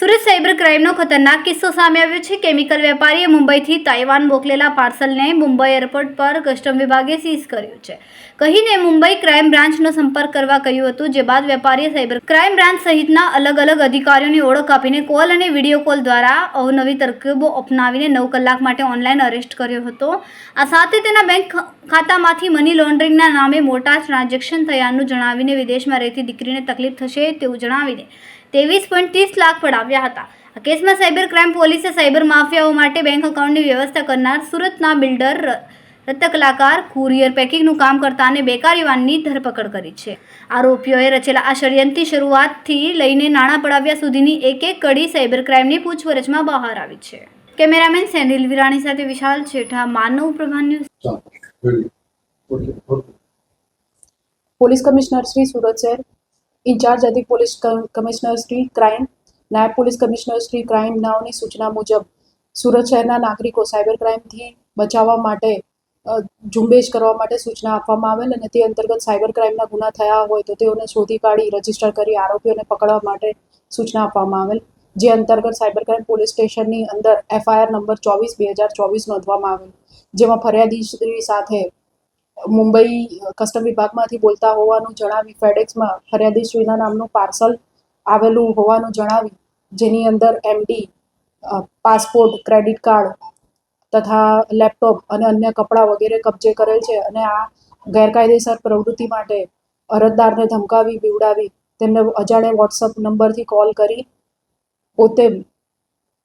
Cyber ક્રાઇમનો ખતરનાક કિસ્સો સામે આવ્યો છે. કેમિકલ વેપારીએ મુંબઈથી તાઇવાન મોકલેલા પાર્સલને મુંબઈ એરપોર્ટ પર કસ્ટમ વિભાગે સીઝ કર્યું છે. કહીને મુંબઈ ક્રાઇમ બ્રાન્ચનો સંપર્ક કરવા કહ્યું હતું, જે બાદ વેપારીએ સાયબર ક્રાઇમ બ્રાન્ચ સહિતના અલગ અલગ અધિકારીઓની ઓળખ આપીને કોલ અને વીડિયો કોલ દ્વારા અવનવી તરકીબો અપનાવીને નવ કલાક માટે ઓનલાઈન અરેસ્ટ કર્યો હતો. આ સાથે તેના બેંક ખાતામાંથી મની લોન્ડરિંગના નામે મોટા ટ્રાન્ઝેક્શન થયાનું જણાવીને વિદેશમાં રહેતી દીકરીને તકલીફ થશે તેવું જણાવીને ત્રેવીસ પોઈન્ટ ત્રીસ લાખ પડાવ્યા હતા. આ કેસમાં સાયબર ક્રાઇમ પોલીસે સાયબર માફિયાઓ માટે બેંક એકાઉન્ટની વ્યવસ્થા કરનાર સુરતના બિલ્ડર ર- રત્તકલાકાર કુરિયર પેકિંગનું કામ કરતા અને બેકાર યુવાનની ધરપકડ કરી છે. આરોપીઓએ રચેલા આ ષડયંત્રની શરૂઆતથી લઈને નાણાં પડાવ્યા સુધીની એક એક કડી સાયબર ક્રાઇમની પૂછપરછમાં બહાર આવી છે. કેમેરામેન સેનિલ વિરાણી સાથે Vishal Chhetha Manav Prabha news. Police commissioner Shri Surat શહેર. ઇન્ચાર્જ અધિક પોલીસ કમિશનર શ્રી ક્રાઇમ, નાયબ પોલીસ કમિશનર શ્રી ક્રાઇમ નાવની સૂચના મુજબ સુરત શહેરના નાગરિકો સાયબર ક્રાઇમથી બચાવવા માટે ઝુંબેશ કરવા માટે સૂચના આપવામાં આવેલ અને તે અંતર્ગત સાયબર ક્રાઇમના ગુના થયા હોય તો તેઓને શોધી કાઢી, રજિસ્ટર કરી, આરોપીઓને પકડવા માટે સૂચના આપવામાં આવેલ. જે અંતર્ગત સાયબર ક્રાઇમ પોલીસ સ્ટેશનની અંદર એફઆઈઆર નંબર ચોવીસ, બે હજાર ચોવીસ નોંધવામાં આવેલ, જેમાં ફરિયાદી સાથે મુંબઈ કસ્ટમ વિભાગમાંથી બોલતા હોવાનું જણાવી ફેડેક્સમાં ફરિયાદી શ્રીના નામનું પાર્સલ આવેલું હોવાનું જણાવી જેની અંદર એમડી પાસપોર્ટ, ક્રેડિટ કાર્ડ તથા લેપટોપ અને અન્ય કપડાં વગેરે કબજે કરેલ છે અને આ ગેરકાયદેસર પ્રવૃત્તિ માટે અરજદારને ધમકાવી, બીવડાવી તેમને અજાણે વોટ્સઅપ નંબરથી કોલ કરી પોતે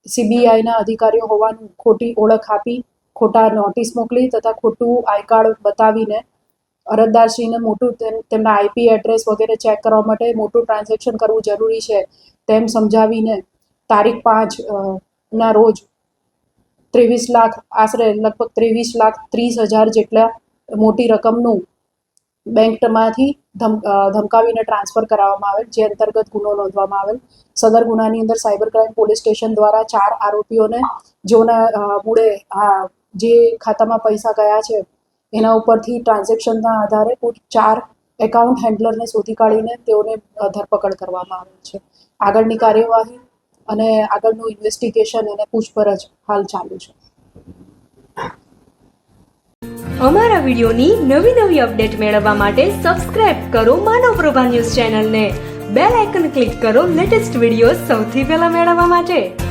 સીબીઆઈના અધિકારીઓ હોવાનું ખોટી ઓળખ આપી ખોટા નોટિસ મોકલી તથા ખોટું આઈ કાર્ડ બતાવીને અરજદારશ્રીને મોટું તેમ- તેમના આઈપી એડ્રેસ વગેરે ચેક કરવા માટે મોટું ટ્રાન્ઝેક્શન કરવું જરૂરી છે તેમ સમજાવીને તારીખ પાંચ ના રોજ ત્રેવીસ લાખ, આશરે લગભગ ત્રેવીસ લાખ ત્રીસ હજાર જેટલા મોટી રકમનું બેંકમાંથી ધમકાવીને ટ્રાન્સફર કરાવવામાં આવેલ, જે અંતર્ગત ગુનો નોંધવામાં આવેલ. સદર ગુનાની અંદર સાયબર ક્રાઇમ પોલીસ સ્ટેશન દ્વારા ચાર આરોપીઓને જેઓના મૂળે જે ખાતામાં પૈસા ગયા છે, એના ઉપરથી ટ્રાન્ઝેક્શનના આધારે ચાર એકાઉન્ટ હેન્ડલરને શોધી કાઢીને તેઓને ધરપકડ કરવામાં આવે છે. આગળની કાર્યવાહી અને આગળનું ઇન્વેસ્ટિગેશન અને પૂછપરછ હાલ ચાલુ છે. અમારા વિડીયોની નવી નવી અપડેટ મેળવવા માટે સબસ્ક્રાઇબ કરો માનવ પ્રભા ન્યૂઝ ચેનલને. બેલ આઇકન ક્લિક કરો લેટેસ્ટ વીડિયો સૌથી પહેલા મેળવવા માટે.